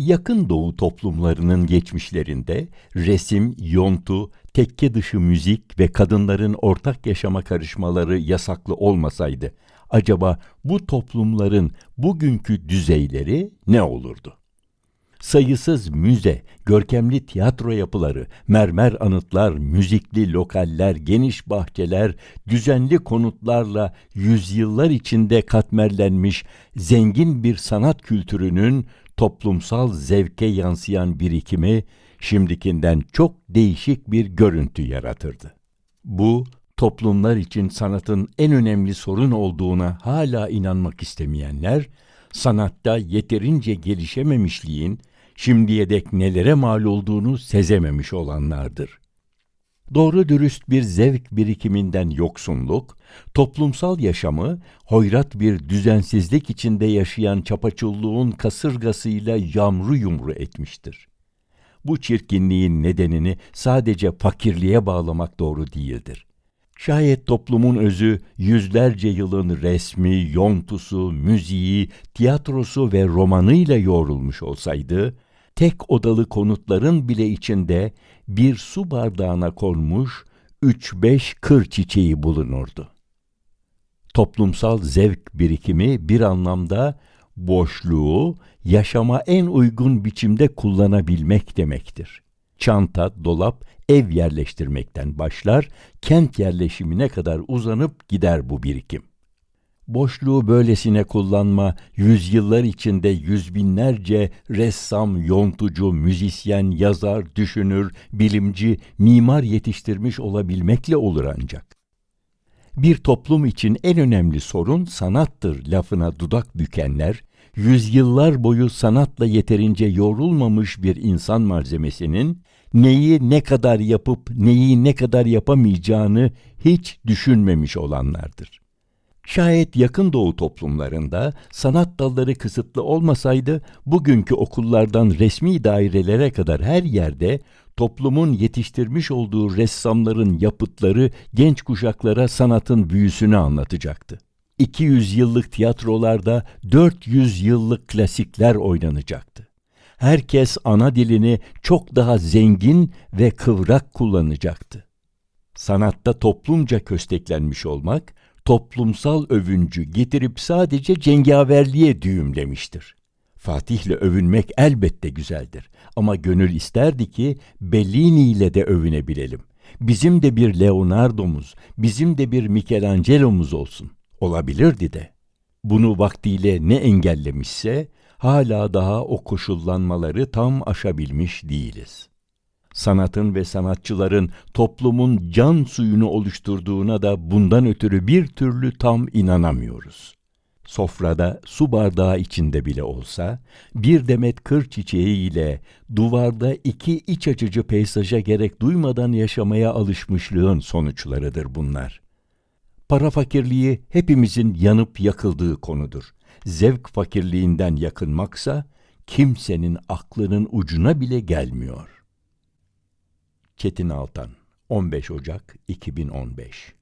Yakın Doğu toplumlarının geçmişlerinde resim, yontu, tekke dışı müzik ve kadınların ortak yaşama karışmaları yasaklı olmasaydı acaba bu toplumların bugünkü düzeyleri ne olurdu? Sayısız müze, görkemli tiyatro yapıları, mermer anıtlar, müzikli lokaller, geniş bahçeler, düzenli konutlarla yüzyıllar içinde katmerlenmiş zengin bir sanat kültürünün toplumsal zevke yansıyan birikimi şimdikinden çok değişik bir görüntü yaratırdı. Bu toplumlar için sanatın en önemli sorun olduğuna hala inanmak istemeyenler, sanatta yeterince gelişememişliğin şimdiye dek nelere mal olduğunu sezememiş olanlardır. Doğru dürüst bir zevk birikiminden yoksunluk, toplumsal yaşamı hoyrat bir düzensizlik içinde yaşayan çapaçulluğun kasırgasıyla yamru yumru etmiştir. Bu çirkinliğin nedenini sadece fakirliğe bağlamak doğru değildir. Şayet toplumun özü yüzlerce yılın resmi, yontusu, müziği, tiyatrosu ve romanıyla yoğrulmuş olsaydı, tek odalı konutların bile içinde bir su bardağına konmuş üç beş kır çiçeği bulunurdu. Toplumsal zevk birikimi bir anlamda boşluğu yaşama en uygun biçimde kullanabilmek demektir. Çanta, dolap, ev yerleştirmekten başlar, kent yerleşimine kadar uzanıp gider bu birikim. Boşluğu böylesine kullanma, yüzyıllar içinde yüz binlerce ressam, yontucu, müzisyen, yazar, düşünür, bilimci, mimar yetiştirmiş olabilmekle olur ancak. Bir toplum için en önemli sorun sanattır lafına dudak bükenler, yüzyıllar boyu sanatla yeterince yorulmamış bir insan malzemesinin neyi ne kadar yapıp neyi ne kadar yapamayacağını hiç düşünmemiş olanlardır. Şayet yakın doğu toplumlarında sanat dalları kısıtlı olmasaydı, bugünkü okullardan resmi dairelere kadar her yerde toplumun yetiştirmiş olduğu ressamların yapıtları genç kuşaklara sanatın büyüsünü anlatacaktı. 200 yıllık tiyatrolarda 400 yıllık klasikler oynanacaktı. Herkes ana dilini çok daha zengin ve kıvrak kullanacaktı. Sanatta toplumca kösteklenmiş olmak, toplumsal övüncü getirip sadece cengaverliğe düğümlemiştir. Fatih'le övünmek elbette güzeldir ama gönül isterdi ki Bellini ile de övünebilelim. Bizim de bir Leonardo'muz, bizim de bir Michelangelo'muz olsun. Olabilirdi de. Bunu vaktiyle ne engellemişse hala daha o koşullanmaları tam aşabilmiş değiliz. Sanatın ve sanatçıların toplumun can suyunu oluşturduğuna da bundan ötürü bir türlü tam inanamıyoruz. Sofrada su bardağı içinde bile olsa, bir demet kır çiçeği ile duvarda iki iç açıcı peysaja gerek duymadan yaşamaya alışmışlığın sonuçlarıdır bunlar. Para fakirliği hepimizin yanıp yakıldığı konudur. Zevk fakirliğinden yakınmaksa kimsenin aklının ucuna bile gelmiyor. Çetin Altan 15 Ocak 2015